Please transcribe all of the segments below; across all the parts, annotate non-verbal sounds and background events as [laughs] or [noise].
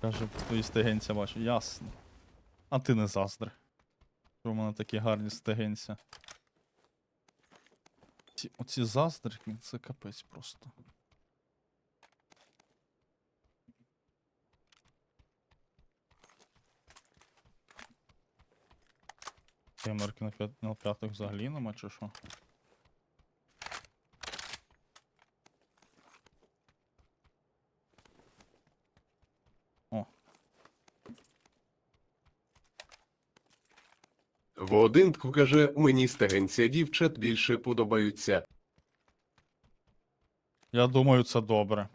Каже, твої стегенця бачу. Ясно. А ти не заздри. Що в мене такі гарні стегенця. Ці, оці заздрики, це капець просто. Камерки на, на п'ятих взагалі нема чи що? О, В каже, мені стегенця дівчат більше подобаються. я думаю, це добре.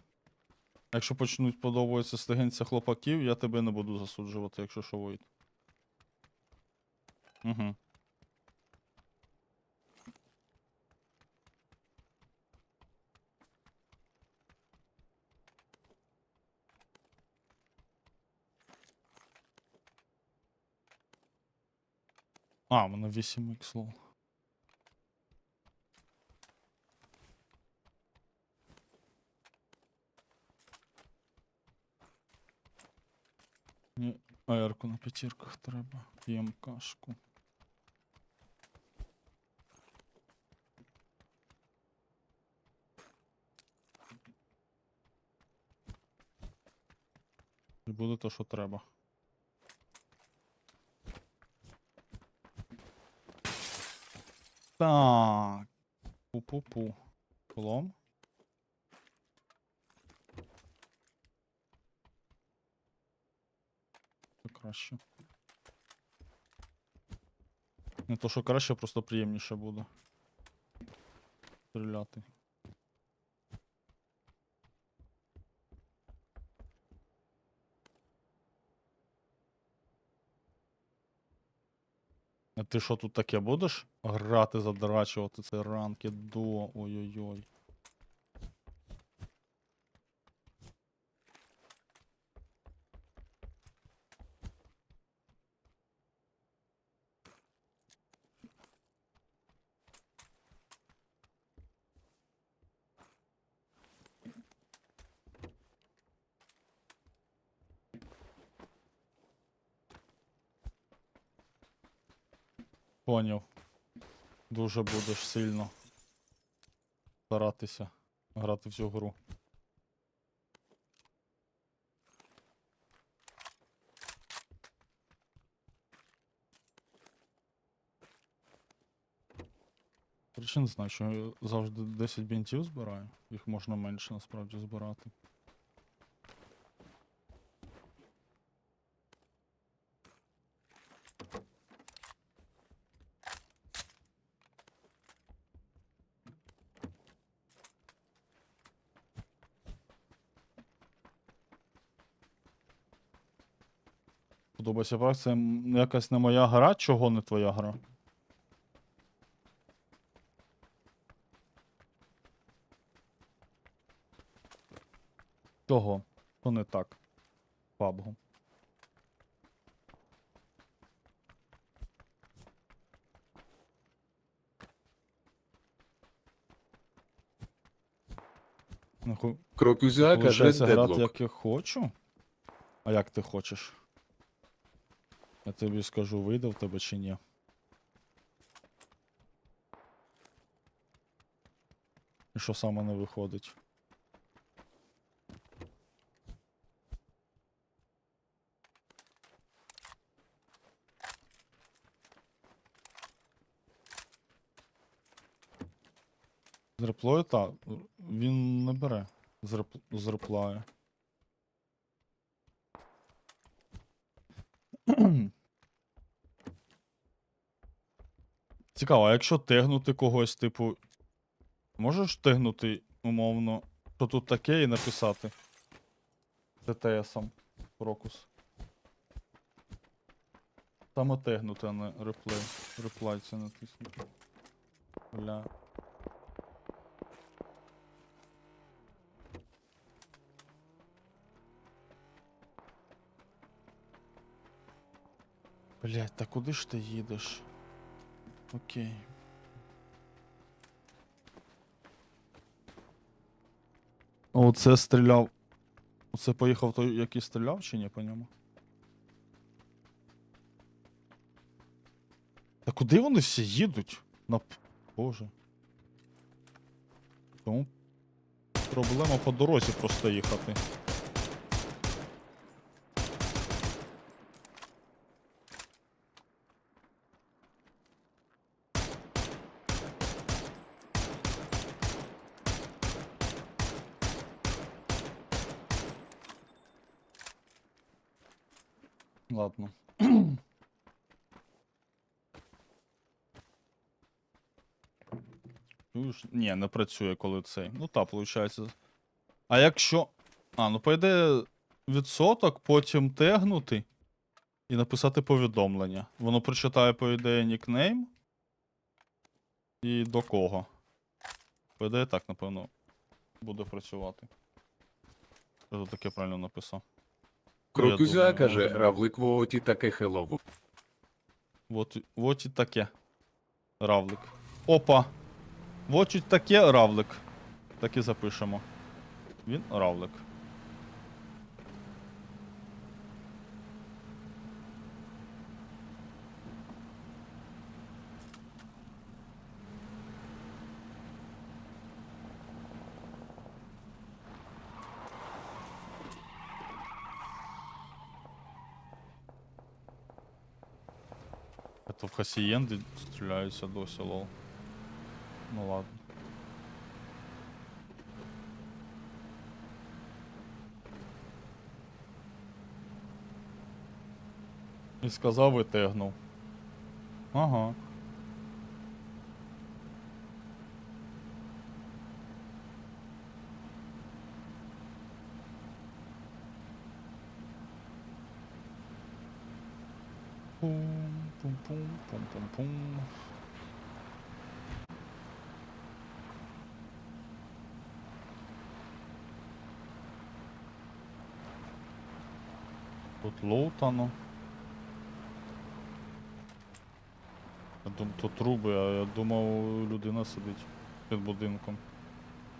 Якщо почнуть подобатися стегенця хлопаків, я тебе не буду засуджувати, якщо що вийде. Угу. А, в мене 8 х лол. Ні, аерку на п'ятірках треба. П'єм кашку. І буде то, що треба. Так. Пу-пу-пу. Полом. Це краще. Не то, що краще, просто приємніше буде. Стріляти. А ти що тут таке будеш? Грати, задрачувати цей ранки до. Ой-ой-ой. Поняв. Дуже будеш сильно старатися грати в цю гру. Не знаю, що завжди 10 бінтів збираю. Їх можна менше насправді збирати. Подобається прак, це якась не моя гра, чого не твоя гра? Того, то не так. Пабгу. Нахуй, Крокузя каже Получається грати як я хочу? А як ти хочеш? Я тобі скажу, вийде в тебе чи ні. І що саме не виходить? З реплою, так. Він не бере з, реп... Цікаво, а якщо тегнути когось, типу. Можеш тегнути, умовно, що тут таке і написати? ТТСом. Крокус. Саме тегнути, а не реплей. Реплай це натиснути. Бля. Блять, та куди ж ти їдеш? Окей. Оце стріляв Це поїхав той, який стріляв чи ні по ньому? Та куди вони всі їдуть? На... Боже. Тому проблема по дорозі просто їхати. Ладно. Чуєш? Ні, не працює, коли цей. Ну так, виходить. А якщо. А, ну по ідеї, відсоток, потім тегнути і написати повідомлення. Воно прочитає, по ідеї, нікнейм. І до кого. По ідеї, так, напевно, буде працювати. Я тут таке правильно написав. Думаю, каже, равлик оті таке хелову. Вот, вот і таке. Равлик. Опа! Вот і таке равлик. Так і запишемо. Він равлик. Это в хасієнди стріляються досі, лол. Ну ладно. І сказав і тегнув. Ага. Пум, пум, пум, пум, пум, пум. Тут лоутано. Я думав, тут труби, а я думав, людина сидить під будинком.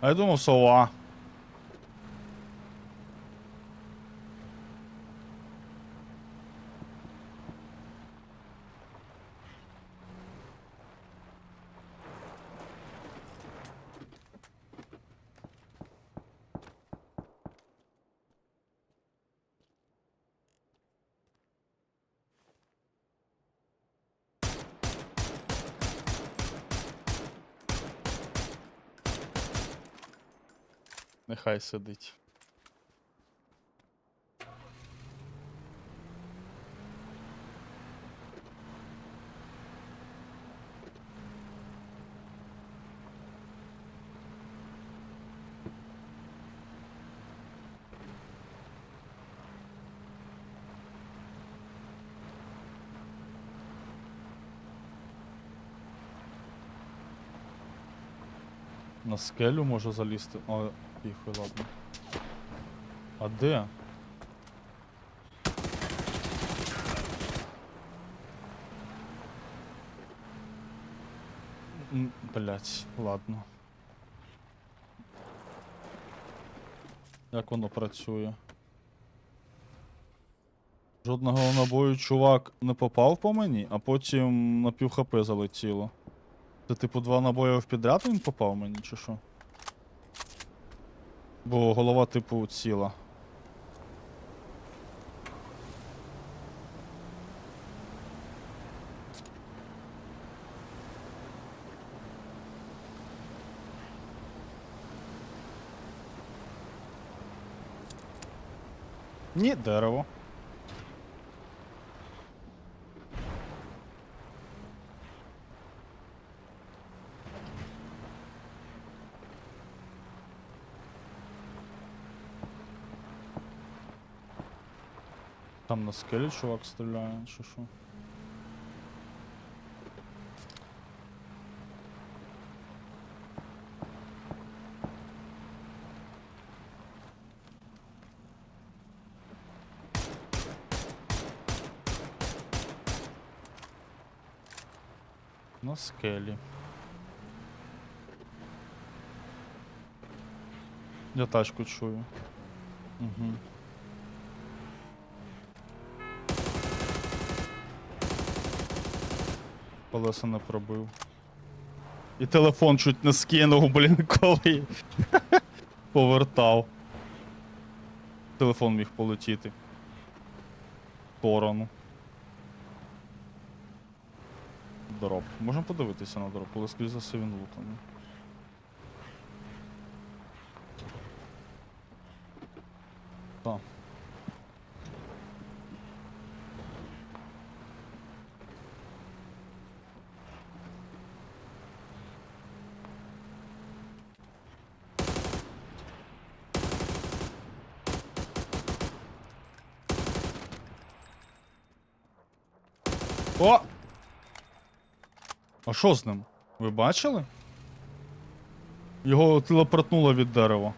А я думав, сова. Нехай сидить. На скелю може залізти. А, тихо, ладно. А де? Блять, ладно. Як воно працює? Жодного набою чувак не попав по мені, а потім на пів хп залетіло. Це типу два набої в підряд він попав мені, чи що? Бо голова, типу, ціла. Ні, дерево. Там на скелі чувак стріляє, чи що? На скелі. Я тачку чую. Угу. Колеса не пробив. І телефон чуть не скинув, блін, коли повертав. Телефон міг полетіти. В сторону. Дроп. Можемо подивитися на дроп, але скоріш за все він лутаний. Так. О! А що з ним? Ви бачили? Його телепортнуло від дерева.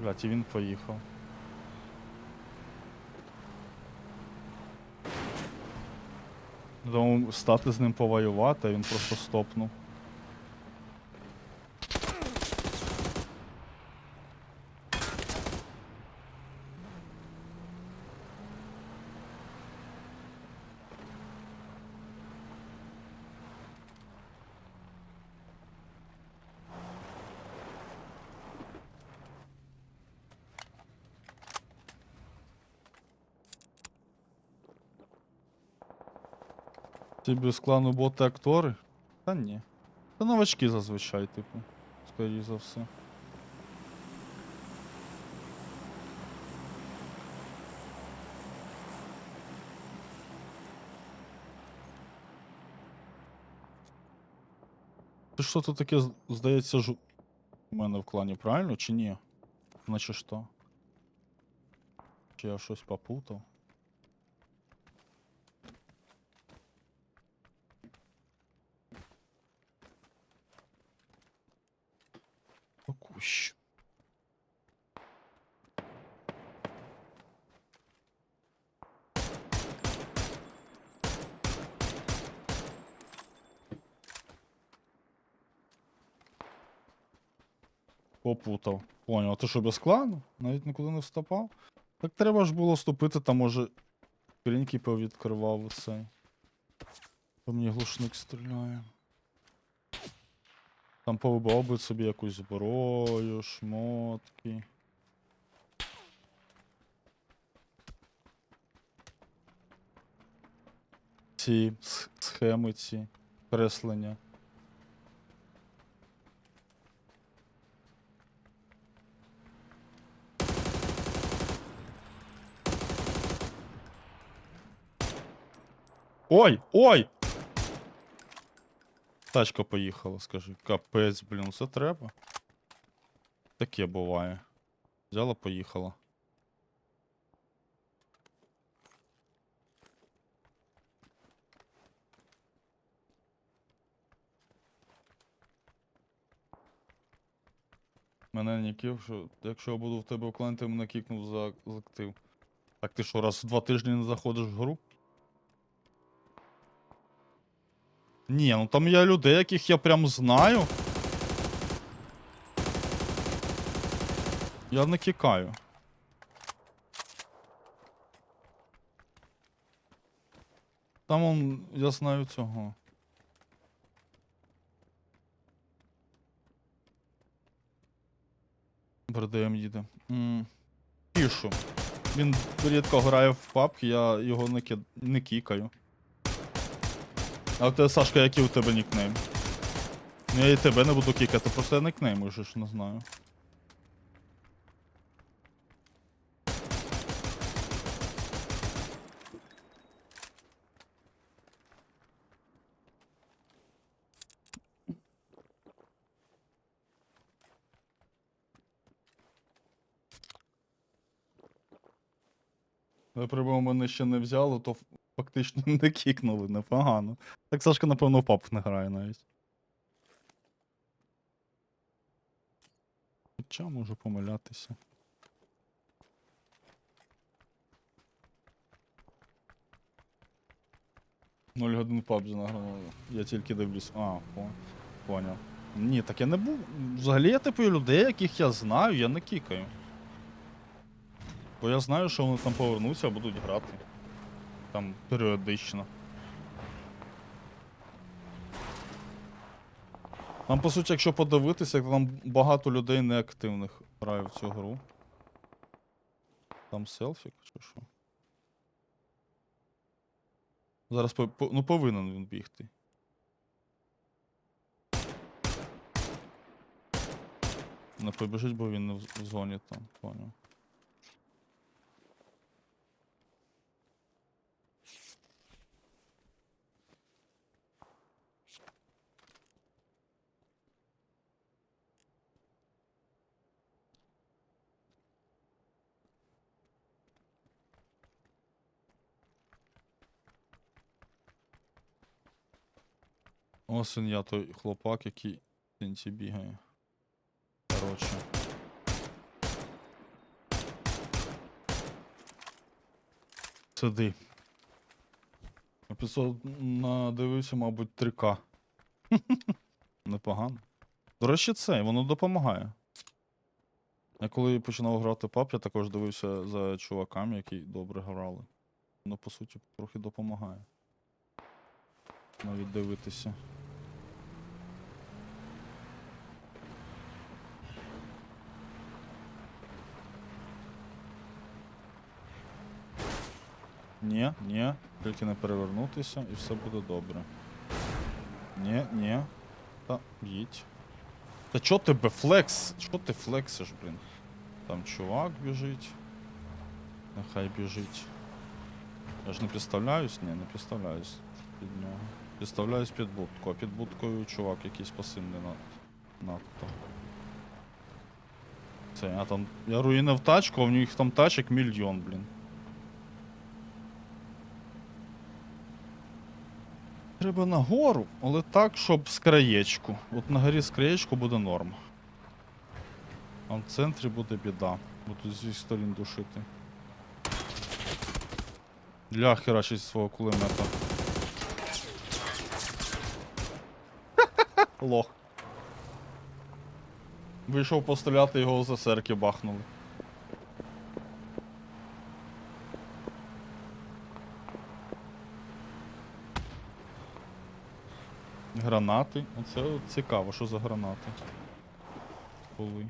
Блять, і він поїхав. Думав стати з ним повоювати, а він просто стопнув. Ті без клану боти актори? Та ні. Це новачки зазвичай, типу. Скоріше за все. Ти що тут таке, з- здається, ж у мене в клані, правильно чи ні? Значить що? Чи я щось попутав? Попутав. Поняв, а ти що без клану? Навіть нікуди не вступав? Так треба ж було вступити, там може скриньки повідкривав оцей. По мені глушник стріляє. Там повибав би собі якусь зброю, шмотки. Ці схеми ці, креслення. Ой, ой! Тачка поїхала, скажи. Капець, блін, це треба. Таке буває. Взяла, поїхала. Мене не кив, що якщо я буду в тебе в клані, ти мене кікнув за актив. Так ти що, раз в два тижні не заходиш в гру? Ні, ну там є людей, яких я прям знаю. Я не кікаю. Там он, я знаю цього. БРДМ їде. Пішу. Він рідко грає в папки, я його не, ки... не кікаю. А тебе, Сашка, який у тебе нікнейм? Я і тебе не буду кікати, просто я нікнейм уже ж не знаю. Я прибув, мене ще не взяли, то фактично [laughs] не кікнули, непогано. Так Сашка, напевно, в пап не грає навіть. Хоча можу помилятися. 0 годин PUBG награно. Я тільки дивлюсь. А, по- поняв. Ні, так я не був. Взагалі я типу людей, яких я знаю, я не кікаю. Бо я знаю, що вони там повернуться, будуть грати. Там періодично. Там, по суті, якщо подивитися, там багато людей неактивних грає в цю гру. Там селфік чи що? Зараз по, ну, повинен він бігти. Не побіжить, бо він не в зоні там, поняв. Ось він я той хлопак, який в кінці бігає. Коротше. Сиди. Епізод надивився, мабуть, 3К. [laughs] Непогано. До речі, це, воно допомагає. Я коли починав грати пап, я також дивився за чуваками, які добре грали. Воно, по суті, трохи допомагає. Навіть дивитися. Ні, ні, тільки не перевернутися і все буде добре. Ні, ні. Та їдь. Та чо тебе флекс? Чо ти флексиш, блін? Там чувак біжить. Нехай біжить. Я ж не підставляюсь? Ні, не підставляюсь під нього. Підставляюсь під будку, а під будкою чувак якийсь пасивний над... надто. Це, я там. Я руїнив тачку, а в них там тачок мільйон, блін. Треба на гору, але так, щоб з краєчку. От на горі з краєчку буде норм. А в центрі буде біда. Буду зі сторін душити. Ля херачить свого кулемета. Лох. Вийшов постріляти, його з серки бахнули. Гранати. Оце цікаво, що за гранати. Були.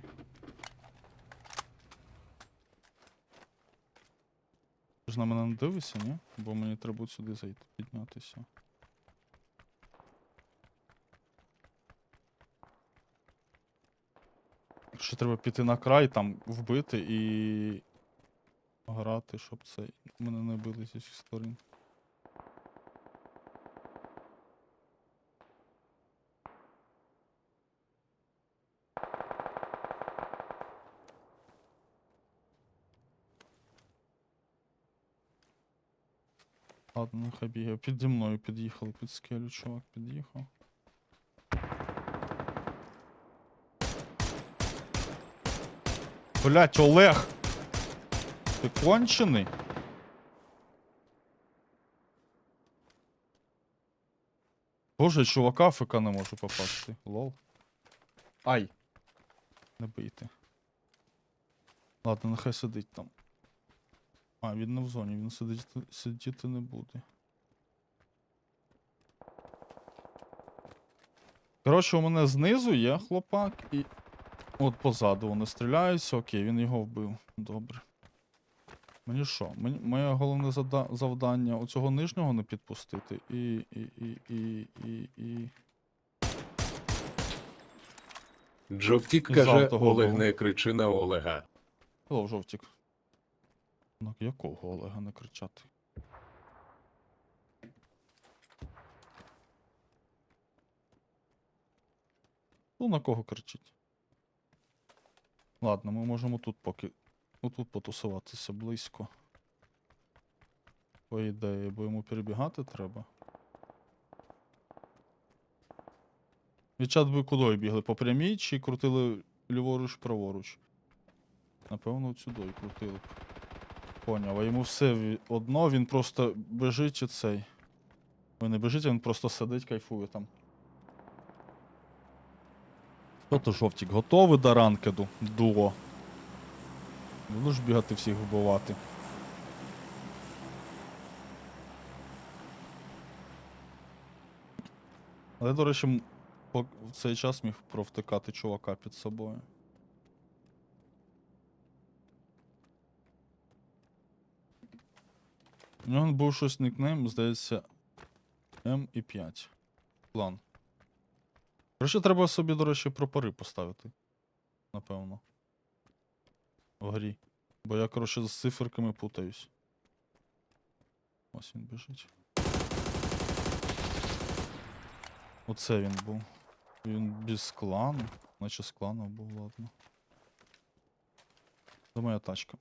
Ти ж на мене не дивишся, ні? Бо мені треба сюди зайти, піднятися. Ще треба піти на край, там вбити і грати, щоб це мене не били зі всіх сторін. Ладно, нехай бігає. Піді мною під'їхали під скелю, чувак під'їхав. Блять, Олег! Ти кончений? Боже, чувака ФК не можу попасти. Лол. Ай. Не бийте. Ладно, нехай сидить там. А, він не в зоні, він сидіти, сидіти не буде. Коротше, у мене знизу є хлопак і. От позаду вони стріляються, окей, він його вбив. Добре. Мені що? Мені, моє головне зада- завдання оцього нижнього не підпустити. І. і. і. і. і. і. Джовтік каже, Олег не кричи на Олега. Hello, жовтік. На якого Олега не кричати? Ну, на кого кричить? Ладно, ми можемо тут поки. Ну потусуватися близько. По ідеї, бо йому перебігати треба. Відчат би кудою бігли? По прямій чи крутили ліворуч, праворуч? Напевно, сюди крутили б. Поняв, а йому все одно, він просто бежить і цей. Ви не біжите, він просто сидить, кайфує там. Що то жовтік, готовий до ранкеду? Дуо. Буду ж бігати всіх вбивати. Але, до речі, в цей час міг провтикати чувака під собою. У нього був щось нікнейм, здається, М і 5. План. Короче, треба собі, до речі, прапори поставити. Напевно. В грі. Бо я, коротше, з циферками путаюсь. Ось він біжить. Оце він був. Він без клану. Наче з клану був, ладно. Це моя тачка.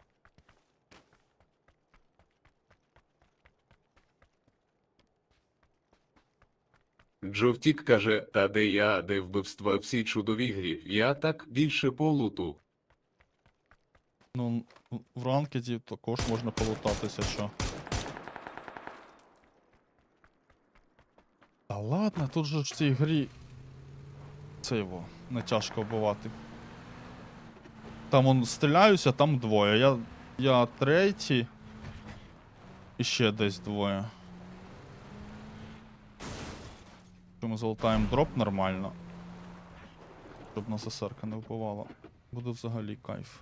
Джовтік каже, та де я, де вбивства в цій чудовій грі. Я так більше по луту. Ну, в- в ранкеті також можна полутатися, що. Та ладно, тут же ж в цій грі. Це його не тяжко вбивати. Там он стріляюся, там двоє. Я. Я третій. І ще десь двоє. Якщо ми залутаємо дроп нормально. Щоб нас СССРка не вбивала. Буде взагалі кайф.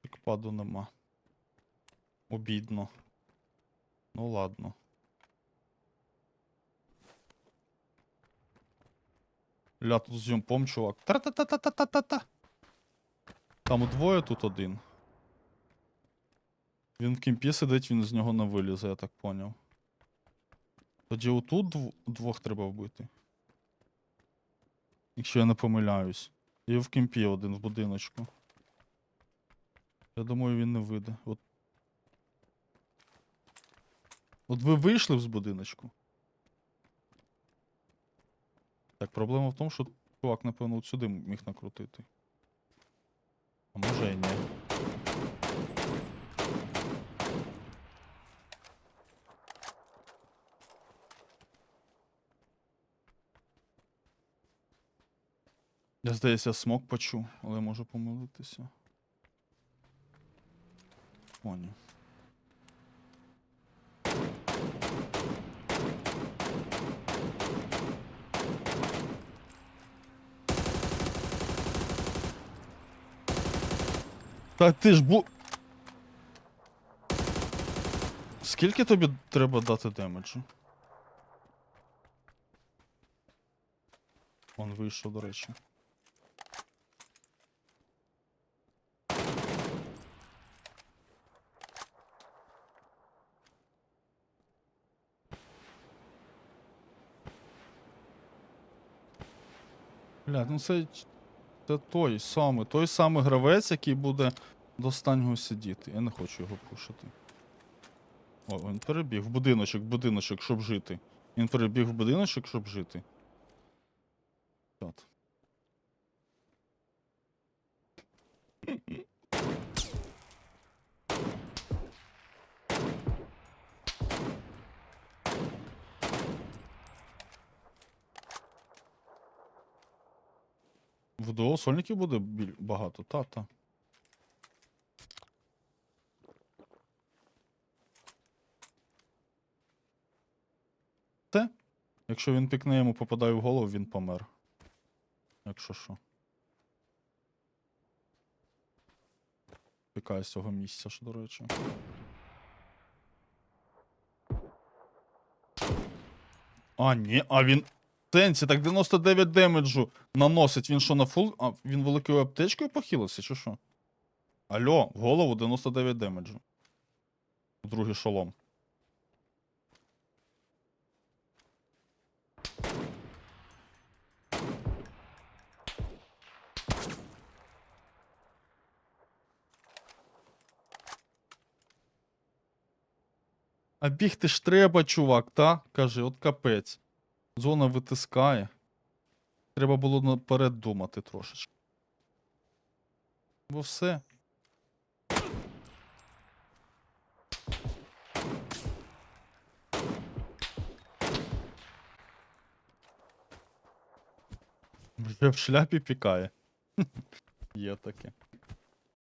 Пікпаду нема. Обідно. Ну ладно. Ля, тут з юмпом, чувак. Та-та-та-та-та-та-та. Там двоє, тут один. Він в кімпі сидить, він з нього не вилізе, я так поняв. Тоді отут дв- двох треба вбити. Якщо я не помиляюсь. І в кімпі один в будиночку. Я думаю, він не вийде. От. От ви вийшли з будиночку. Так, проблема в тому, що чувак, напевно, от сюди міг накрутити. А може і ні. Я здається, смок почув, але можу помилитися. Поняв. Та ти ж бу. Скільки тобі треба дати демеджу? Он вийшов, до речі. Бля, ну це, це той самий, той самий гравець, який буде до останнього сидіти. Я не хочу його пушити. О, він перебіг в будиночок, в будиночок, щоб жити. Він перебіг в будиночок, щоб жити. От. В дуо сольників буде багато, та-та. Якщо він пікне, йому попадає в голову, він помер. Якщо що. Пікає з цього місця, що, до речі. А, ні, а він. Сенсі, так 99 демеджу наносить. Він що на фул. А він великою аптечкою похилився, чи що? Алло, в голову 99 демеджу. Другий шолом. А бігти ж треба, чувак, та? Каже, от капець. Зона витискає. Треба було наперед думати трошечки. Бо все. Вже в шляпі пікає. [laughs] Є таке.